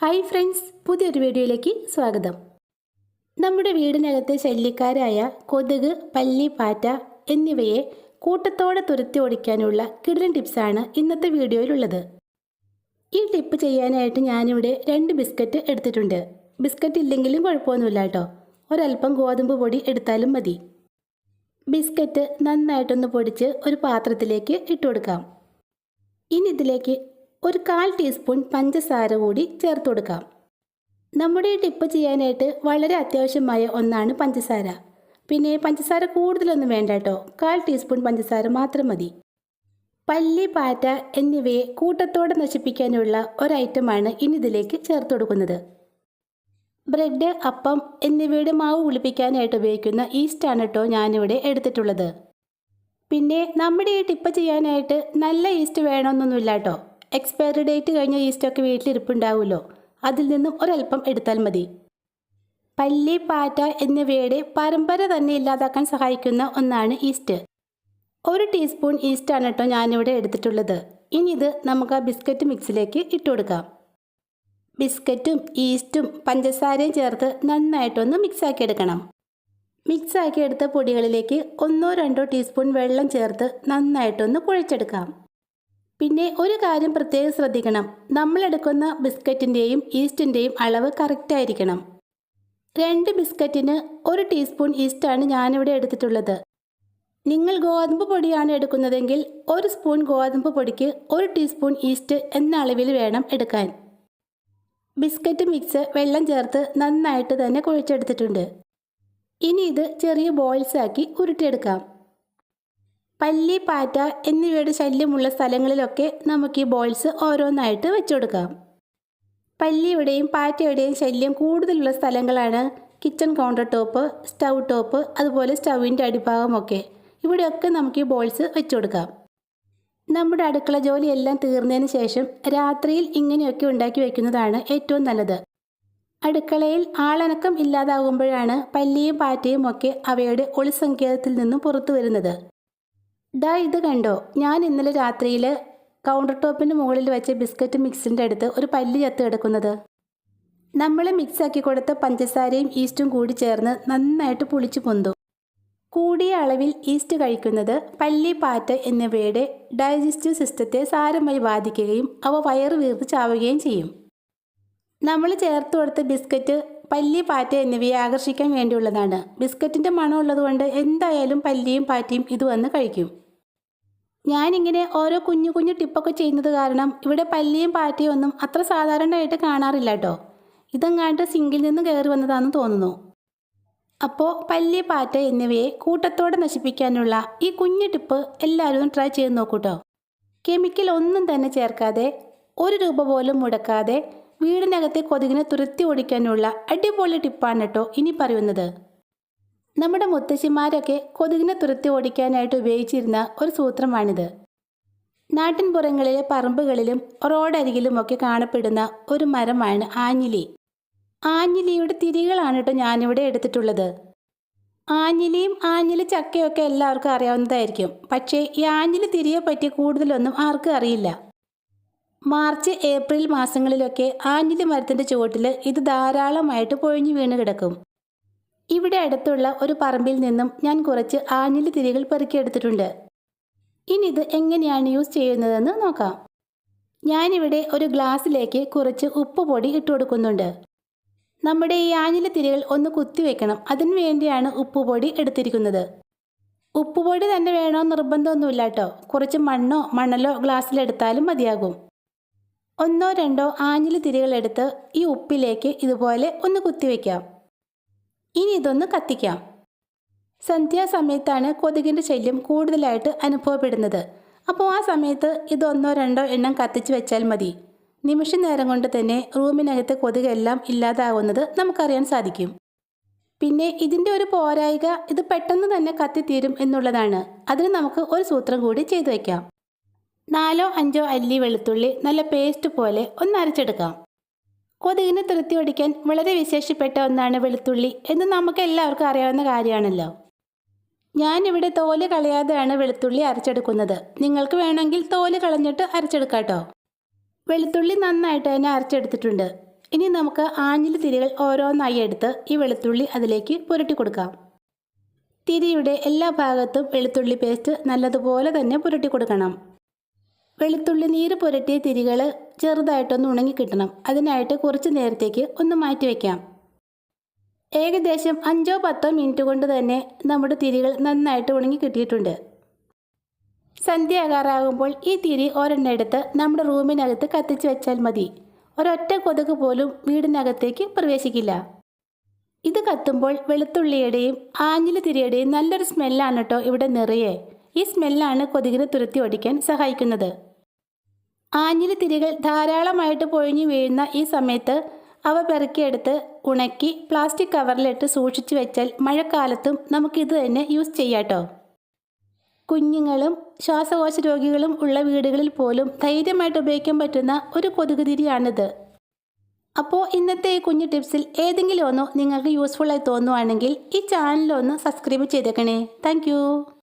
Hi friends പുതിയൊരു വീഡിയോയിലേക്ക് സ്വാഗതം. നമ്മുടെ വീടിനകത്തെ ശല്യക്കാരായ കൊതുക് പല്ലി പാറ്റ എന്നിവയെ കൂട്ടത്തോടെ തുരത്തി ഓടിക്കാനുള്ള കിടൻ ടിപ്സാണ് ഇന്നത്തെ വീഡിയോയിലുള്ളത്. ഈ ടിപ്പ് ചെയ്യാനായിട്ട് ഞാനിവിടെ രണ്ട് ബിസ്ക്കറ്റ് എടുത്തിട്ടുണ്ട്. ബിസ്ക്കറ്റ് ഇല്ലെങ്കിലും കുഴപ്പമൊന്നുമില്ല കേട്ടോ. ഒരല്പം ഗോതമ്പ് പൊടി എടുത്താലും മതി. ബിസ്ക്കറ്റ് നന്നായിട്ടൊന്ന് പൊടിച്ച് ഒരു പാത്രത്തിലേക്ക് ഇട്ടുകൊടുക്കാം ഇനി ഇതിലേക്ക് ഒരു കാൽ ടീസ്പൂൺ പഞ്ചസാര കൂടി ചേർത്ത് കൊടുക്കാം. നമ്മുടെ ടിപ്പ് ചെയ്യാനായിട്ട് വളരെ അത്യാവശ്യമായ ഒന്നാണ് പഞ്ചസാര. പിന്നെ പഞ്ചസാര കൂടുതലൊന്നും വേണ്ട കേട്ടോ. കാൽ ടീസ്പൂൺ പഞ്ചസാര മാത്രം മതി. പല്ലി പാറ്റ എന്നിവയെ കൂട്ടത്തോടെ നശിപ്പിക്കാനുള്ള ഒരൈറ്റമാണ് ഇനി ഇതിലേക്ക് ചേർത്ത് കൊടുക്കുന്നത്. ബ്രെഡ് അപ്പം എന്നിവയുടെ മാവ് പുളിപ്പിക്കാനായിട്ട് ഉപയോഗിക്കുന്ന ഈസ്റ്റാണ് കേട്ടോ ഞാനിവിടെ എടുത്തിട്ടുള്ളത്. പിന്നെ നമ്മുടെ ഈ ടിപ്പ് ചെയ്യാനായിട്ട് നല്ല ഈസ്റ്റ് വേണമെന്നൊന്നുമില്ല കേട്ടോ. എക്സ്പയറി ഡേറ്റ് കഴിഞ്ഞ ഈസ്റ്റൊക്കെ വീട്ടിലിരിപ്പുണ്ടാവുമല്ലോ. അതിൽ നിന്നും ഒരൽപ്പം എടുത്താൽ മതി. പല്ലി പാറ്റ എന്നിവയുടെ പരമ്പര തന്നെ ഇല്ലാതാക്കാൻ സഹായിക്കുന്ന ഒന്നാണ് ഈസ്റ്റ് ഒരു ടീസ്പൂൺ ഈസ്റ്റാണ് കേട്ടോ ഞാനിവിടെ എടുത്തിട്ടുള്ളത്. ഇനി ഇത് നമുക്ക് ആ ബിസ്ക്കറ്റ് മിക്സിലേക്ക് ഇട്ട് കൊടുക്കാം. ബിസ്ക്കറ്റും ഈസ്റ്റും പഞ്ചസാരയും ചേർത്ത് നന്നായിട്ടൊന്ന് മിക്സാക്കി എടുക്കണം. മിക്സാക്കി പൊടികളിലേക്ക് ഒന്നോ രണ്ടോ ടീസ്പൂൺ വെള്ളം ചേർത്ത് നന്നായിട്ടൊന്ന് കുഴച്ചെടുക്കാം. പിന്നെ ഒരു കാര്യം പ്രത്യേകം ശ്രദ്ധിക്കണം. നമ്മൾ എടുക്കുന്ന ബിസ്ക്കറ്റിന്റെയും ഈസ്റ്റിന്റെയും അളവ് കറക്റ്റായിരിക്കണം രണ്ട് ബിസ്ക്കറ്റിന് ഒരു ടീസ്പൂൺ ഈസ്റ്റാണ് ഞാനിവിടെ എടുത്തിട്ടുള്ളത്. നിങ്ങൾ ഗോതമ്പ് പൊടിയാണ് എടുക്കുന്നതെങ്കിൽ ഒരു സ്പൂൺ ഗോതമ്പ് പൊടിക്ക് ഒരു ടീസ്പൂൺ ഈസ്റ്റ് എന്ന അളവിൽ വേണം എടുക്കാൻ. ബിസ്ക്കറ്റ് മിക്സ് വെള്ളം ചേർത്ത് നന്നായിട്ട് തന്നെ കുഴിച്ചെടുത്തിട്ടുണ്ട്. ഇനി ഇത് ചെറിയ ബോൾസ് ആക്കി ഉരുട്ടിയെടുക്കാം. പല്ലി പാറ്റ എന്നിവയുടെ ശല്യമുള്ള സ്ഥലങ്ങളിലൊക്കെ നമുക്ക് ഈ ബോൾസ് ഓരോന്നായിട്ട് വെച്ചുകൊടുക്കാം പല്ലിയുടെയും പാറ്റയുടെയും ശല്യം കൂടുതലുള്ള സ്ഥലങ്ങളാണ് kitchen counter top stove top അതുപോലെ സ്റ്റൗവിന്റെ അടിഭാഗമൊക്കെ. ഇവിടെയൊക്കെ നമുക്ക് ഈ ബോൾസ് വെച്ചുകൊടുക്കാം നമ്മുടെ അടുക്കള ജോലിയെല്ലാം തീർന്നതിന് ശേഷം രാത്രിയിൽ ഇങ്ങനെയൊക്കെ ഉണ്ടാക്കി വയ്ക്കുന്നതാണ് ഏറ്റവും നല്ലത്. അടുക്കളയിൽ ആളനക്കം ഇല്ലാതാകുമ്പോഴാണ് പല്ലിയും പാറ്റയും ഒക്കെ അവയുടെ ഒളിസങ്കേതത്തിൽ നിന്നും പുറത്തു വരുന്നത്. ദാ ഇത് കണ്ടോ? ഞാൻ ഇന്നലെ രാത്രിയിൽ കൗണ്ടർ ടോപ്പിന് മുകളിൽ വെച്ച ബിസ്ക്കറ്റ് മിക്സിന്റെ അടുത്ത് ഒരു പല്ല് ചത്ത് കിടക്കുന്നത്. നമ്മൾ മിക്സാക്കി കൊടുത്ത പഞ്ചസാരയും ഈസ്റ്റും കൂടി ചേർന്ന് നന്നായിട്ട് പുളിച്ചു പൊന്തു. കൂടിയ അളവിൽ ഈസ്റ്റ് കഴിക്കുന്നത് പല്ലി പാറ്റ എന്നിവയുടെ ഡൈജസ്റ്റീവ് സിസ്റ്റത്തെ സാരമായി ബാധിക്കുകയും അവ വയറ് വീർത്ത് ചാവുകയും ചെയ്യും. നമ്മൾ ചേർത്ത് കൊടുത്ത ബിസ്ക്കറ്റ് പല്ലി പാറ്റ എന്നിവയെ ആകർഷിക്കാൻ വേണ്ടിയുള്ളതാണ്. ബിസ്ക്കറ്റിന്റെ മണമുള്ളതുകൊണ്ട് എന്തായാലും പല്ലിയും പാറ്റയും ഇത് വന്ന് കഴിക്കും. ഞാനിങ്ങനെ ഓരോ കുഞ്ഞു കുഞ്ഞു ടിപ്പൊക്കെ ചെയ്യുന്നത് കാരണം ഇവിടെ പല്ലിയും പാറ്റയും ഒന്നും അത്ര സാധാരണയായിട്ട് കാണാറില്ല കേട്ടോ ഇതെങ്ങാണ്ട് സിങ്കിൽ നിന്ന് കയറി വന്നതാണെന്ന് തോന്നുന്നു. അപ്പോൾ പല്ലി പാറ്റ എന്നിവയെ കൂട്ടത്തോടെ നശിപ്പിക്കാനുള്ള ഈ കുഞ്ഞു ടിപ്പ് എല്ലാവരും ട്രൈ ചെയ്ത് നോക്കൂട്ടോ കെമിക്കൽ ഒന്നും തന്നെ ചേർക്കാതെ ഒരു രൂപ പോലും മുടക്കാതെ വീടിനകത്തെ കൊതുകിനെ തുരത്തി ഓടിക്കാനുള്ള അടിപൊളി ടിപ്പാണ് കേട്ടോ ഇനി പറയുന്നത്. നമ്മുടെ മുത്തശ്ശിമാരൊക്കെ കൊതുകിനെ തുരത്തി ഓടിക്കാനായിട്ട് ഉപയോഗിച്ചിരുന്ന ഒരു സൂത്രമാണിത്. നാട്ടിൻപുറങ്ങളിലെ പറമ്പുകളിലും റോഡരികിലുമൊക്കെ കാണപ്പെടുന്ന ഒരു മരമാണ് ആഞ്ഞിലി. ആഞ്ഞിലിയുടെ തിരികളാണ് കേട്ടോ ഞാനിവിടെ എടുത്തിട്ടുള്ളത്. ആഞ്ഞിലിയും ആഞ്ഞിലി ചക്കയൊക്കെ എല്ലാവർക്കും അറിയാവുന്നതായിരിക്കും. പക്ഷേ ഈ ആഞ്ഞിലി തിരിയെ പറ്റി കൂടുതലൊന്നും ആർക്കും അറിയില്ല. മാർച്ച് ഏപ്രിൽ മാസങ്ങളിലൊക്കെ ആഞ്ഞിലി മരത്തിന്റെ ചുവട്ടിൽ ഇത് ധാരാളമായിട്ട് പൊഴിഞ്ഞു വീണ് കിടക്കും. ഇവിടെ അടുത്തുള്ള ഒരു പറമ്പിൽ നിന്നും ഞാൻ കുറച്ച് ആഞ്ഞിലി തിരികൾ പെറുക്കിയെടുത്തിട്ടുണ്ട്. ഇനി ഇത് എങ്ങനെയാണ് യൂസ് ചെയ്യുന്നതെന്ന് നോക്കാം. ഞാനിവിടെ ഒരു ഗ്ലാസ്സിലേക്ക് കുറച്ച് ഉപ്പ് പൊടി ഇട്ട് കൊടുക്കുന്നുണ്ട്. നമ്മുടെ ഈ ആഞ്ഞിലി തിരികൾ ഒന്ന് കുത്തിവെക്കണം അതിനു വേണ്ടിയാണ് ഉപ്പ് പൊടി എടുത്തിരിക്കുന്നത്. ഉപ്പ് പൊടി തന്നെ വേണോ നിർബന്ധമൊന്നുമില്ല കേട്ടോ. കുറച്ച് മണ്ണോ മണലോ ഗ്ലാസ്സിലെടുത്താലും മതിയാകും. ഒന്നോ രണ്ടോ ആഞ്ഞിലി തിരികളെടുത്ത് ഈ ഉപ്പിലേക്ക് ഇതുപോലെ ഒന്ന് കുത്തിവെക്കാം ഇനി ഇതൊന്ന് കത്തിക്കാം. സന്ധ്യാസമയത്താണ് കൊതുകിന്റെ ശല്യം കൂടുതലായിട്ട് അനുഭവപ്പെടുന്നത്. അപ്പോൾ ആ സമയത്ത് ഇതൊന്നോ രണ്ടോ എണ്ണം കത്തിച്ച് വെച്ചാൽ മതി. നിമിഷ നേരം കൊണ്ട് തന്നെ റൂമിനകത്തെ കൊതുകെല്ലാം ഇല്ലാതാവുന്നത് നമുക്കറിയാൻ സാധിക്കും. പിന്നെ ഇതിന്റെ ഒരു പോരായിക ഇത് പെട്ടെന്ന് തന്നെ കത്തിത്തീരും എന്നുള്ളതാണ്. അതിന് നമുക്ക് ഒരു സൂത്രം കൂടി ചെയ്തു വയ്ക്കാം നാലോ അഞ്ചോ അല്ലി വെളുത്തുള്ളി നല്ല പേസ്റ്റ് പോലെ ഒന്ന് അരച്ചെടുക്കാം. കൊതുകിനെ തുരത്തി ഓടിക്കാൻ വളരെ വിശേഷപ്പെട്ട ഒന്നാണ് വെളുത്തുള്ളി എന്ന് നമുക്ക് എല്ലാവർക്കും അറിയാവുന്ന കാര്യമാണല്ലോ. ഞാനിവിടെ തോൽ കളയാതെയാണ് വെളുത്തുള്ളി അരച്ചെടുക്കുന്നത്. നിങ്ങൾക്ക് വേണമെങ്കിൽ തോൽ കളഞ്ഞിട്ട് അരച്ചെടുക്കാട്ടോ. വെളുത്തുള്ളി നന്നായിട്ട് തന്നെ അരച്ചെടുത്തിട്ടുണ്ട്. ഇനി നമുക്ക് ആഞ്ഞിൽ തിരികൾ ഓരോന്നായി എടുത്ത് ഈ വെളുത്തുള്ളി അതിലേക്ക് പുരട്ടി കൊടുക്കാം. തിരിയുടെ എല്ലാ ഭാഗത്തും വെളുത്തുള്ളി പേസ്റ്റ് നല്ലതുപോലെ തന്നെ പുരട്ടി കൊടുക്കണം. വെളുത്തുള്ളി നീര് പുരട്ടിയ തിരികൾ ചെറുതായിട്ടൊന്ന് ഉണങ്ങി കിട്ടണം. അതിനായിട്ട് കുറച്ച് നേരത്തേക്ക് ഒന്ന് മാറ്റി വയ്ക്കാം ഏകദേശം അഞ്ചോ പത്തോ മിനിറ്റ് കൊണ്ട് തന്നെ നമ്മുടെ തിരികൾ നന്നായിട്ട് ഉണങ്ങി കിട്ടിയിട്ടുണ്ട്. സന്ധ്യയാകാറാകുമ്പോൾ ഈ തിരി ഒരെണ്ണം എടുത്ത് നമ്മുടെ റൂമിനകത്ത് കത്തിച്ച് വെച്ചാൽ മതി. ഒരൊറ്റ കൊതുക് പോലും വീടിനകത്തേക്ക് പ്രവേശിക്കില്ല. ഇത് കത്തുമ്പോൾ വെളുത്തുള്ളിയുടെയും ആഞ്ഞിലി തിരിയുടെയും നല്ലൊരു സ്മെല്ലാണ് കേട്ടോ ഇവിടെ നിറയെ. ഈ സ്മെല്ലാണ് കൊതുകിനെ തുരത്തി ഓടിക്കാൻ സഹായിക്കുന്നത്. ആഞ്ഞിലി തിരികൾ ധാരാളമായിട്ട് പൊഴിഞ്ഞു വീഴുന്ന ഈ സമയത്ത് അവ പെറുക്കിയെടുത്ത് ഉണക്കി പ്ലാസ്റ്റിക് കവറിലിട്ട് സൂക്ഷിച്ചു വെച്ചാൽ മഴക്കാലത്തും നമുക്കിത് തന്നെ യൂസ് ചെയ്യാട്ടോ കുഞ്ഞുങ്ങളും ശ്വാസകോശ രോഗികളും ഉള്ള വീടുകളിൽ പോലും ധൈര്യമായിട്ട് ഉപയോഗിക്കാൻ പറ്റുന്ന ഒരു കൊതുക് തിരിയാണിത് അപ്പോൾ ഇന്നത്തെ ഈ കുഞ്ഞു ടിപ്സിൽ ഏതെങ്കിലും ഒന്നോ നിങ്ങൾക്ക് യൂസ്ഫുള്ളായി തോന്നുവാണെങ്കിൽ ഈ ചാനലൊന്ന് സബ്സ്ക്രൈബ് ചെയ്തേക്കണേ. താങ്ക്